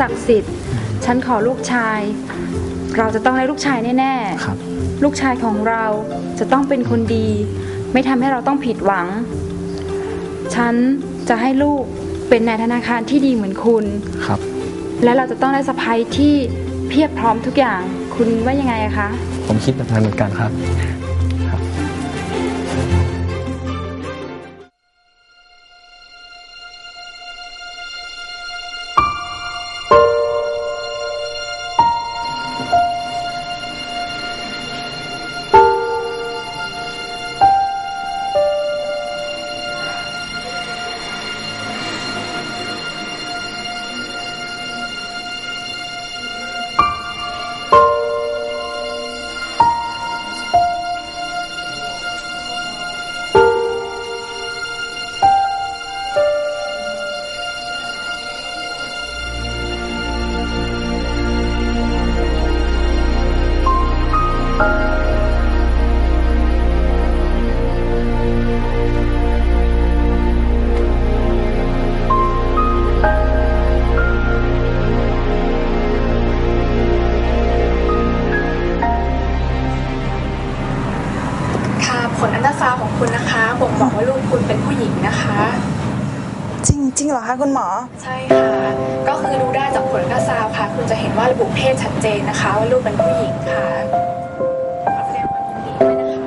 ศาลแห่งนี้ศักดิ์สิทธิ์ฉันขอลูกชาย เราจะต้องได้ลูกชายแน่ครับ ๆ ลูกชายของเราจะต้องเป็นคนดี ไม่ทำให้เราต้องผิดหวัง ฉันจะให้ลูกเป็นนายธนาคารที่ดีเหมือนคุณ ครับ และเราจะต้องได้สะพ้ยที่เพียบพร้อมทุกอย่าง คุณว่ายังไงอะคะ ผมคิดแบบนั้นเหมือนกันครับครับ คะคุณหมอ ใช่ค่ะ ก็คือดูได้จากผลอันตราซาวด์ค่ะ คุณจะเห็นว่าระบุเพศชัดเจนนะคะ ว่าลูกเป็นผู้หญิงค่ะขอแสดงความยินดีด้วยนะคะ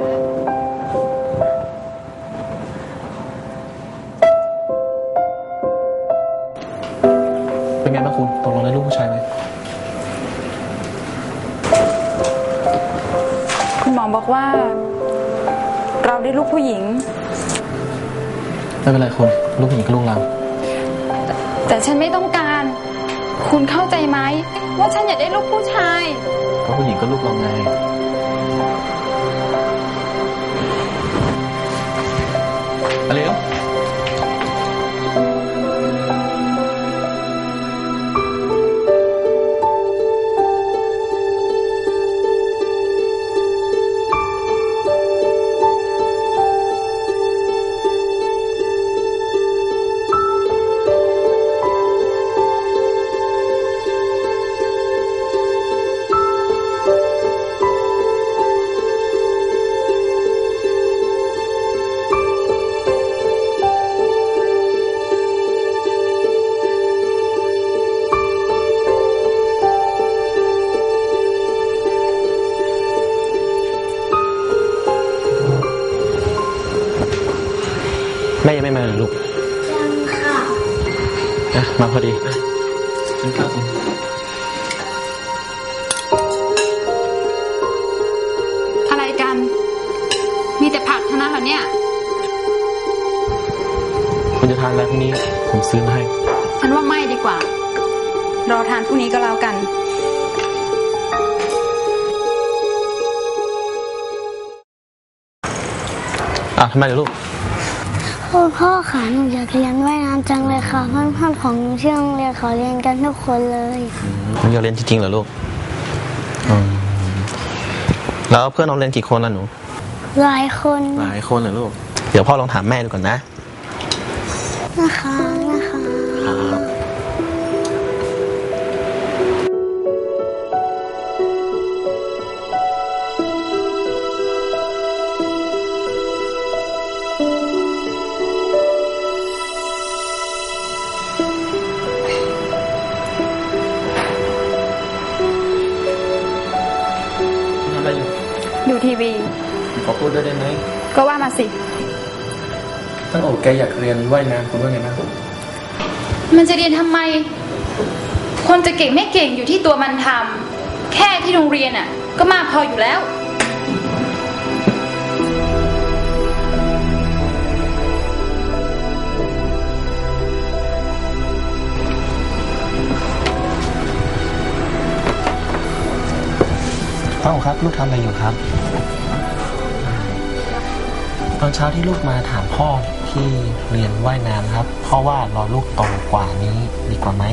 เป็นไงบ้างคุณตกลงได้ลูกผู้ชายไหมคุณหมอบอกว่า เราได้ลูกผู้หญิง ไม่เป็นไรคุณ ลูกผู้หญิงก็ลูกเรา แต่ฉันไม่ต้องการ คุณเข้าใจไหม ว่าฉันอยากได้ลูกผู้ชาย ก็ผู้หญิงก็ลูกเราไง มาพอดีอะกินข้าวคุณอะไรกัน มีแต่ผักเท่านั้นเหรอเนี่ย คุณจะทานอะไรพรุ่งนี้ ผมซื้อมาให้ ฉันว่าไม่ดีกว่า รอทานพรุ่งนี้ก็แล้วกันอะทำไมเหรอลูก คุณพ่อค่ะหนูอยากเรียนว่ายน้ำจังเลยค่ะเพื่อนๆของหนูที่โรงเรียนเขาเรียนกันทุกคนเลยมันอยากเรียนจริงๆเหรอลูกอืมแล้วเพื่อนน้องเรียนกี่คนล่ะหนูหลายคนหลายคนเหรอลูก เดี๋ยวพ่อลองถามแม่ดูก่อนนะนะคะ ขอพูดด้วยได้ไหมก็ว่ามาสิตั้งโอแกอยากเรียนว่ายน้ำคุณว่าไงบ้างมันจะเรียนทำไม คนจะเก่งไม่เก่งอยู่ที่ตัวมันทำแค่ที่โรงเรียนอะ ก็มากพออยู่แล้วพ่อครับ ลูกทำอะไรอยู่ครับต อนเช้าที่ลูกมาถามพ่อที่เรียนว่ายน้ำครับพ่อว่ารอลูกโตกว่านี้ดีกว่าไหม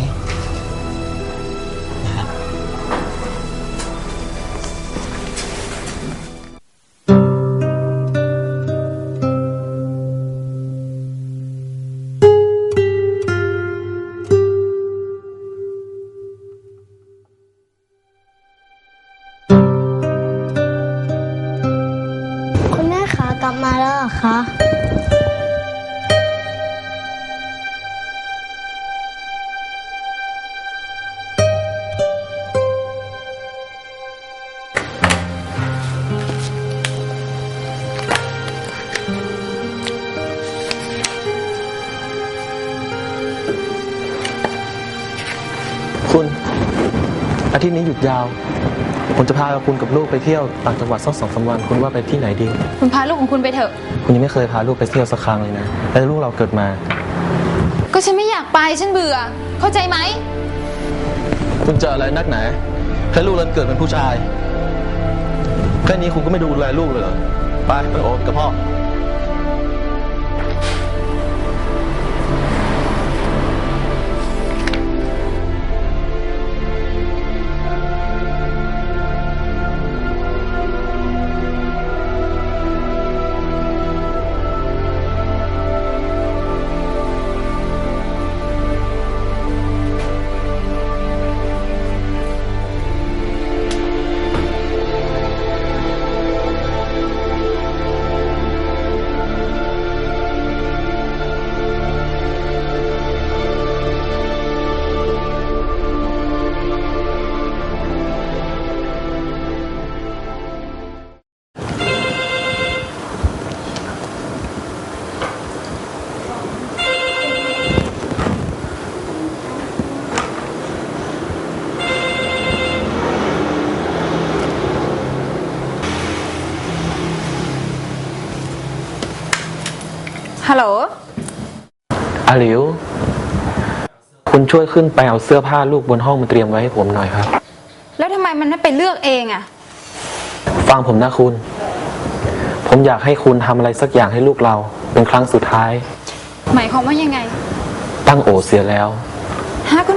อาทิตย์นี้หยุดยาว ผมจะพาคุณกับลูกไปเที่ยวต่างจังหวัดสักสองสามวันคุณว่าไปที่ไหนดี คุณพาลูกของคุณไปเถอะ คุณยังไม่เคยพาลูกไปเที่ยวสักครั้งเลยนะแล้วลูกเราเกิดมา ก็ฉันไม่อยากไปฉันเบื่อ เข้าใจไหม คุณจะอะไรนักหนาแค่ลูกเราเกิดเป็นผู้ชาย แค่นี้คุณก็ไม่ดูแลลูกเลยเหรอไปไปโอ๊ตกับพ่อ คุณช่วยขึ้นไปเอาเสื้อผ้าลูกบนห้องมาเตรียมไว้ให้ผมหน่อยครับ แล้วทำไมมันไม่ไปเลือกเองอะฟังผมนะคุณ ผมอยากให้คุณทำอะไรสักอย่างให้ลูกเรา เป็นครั้งสุดท้าย หมายความว่ายังไงตั้งโอเสียแล้ว ฮะคุณ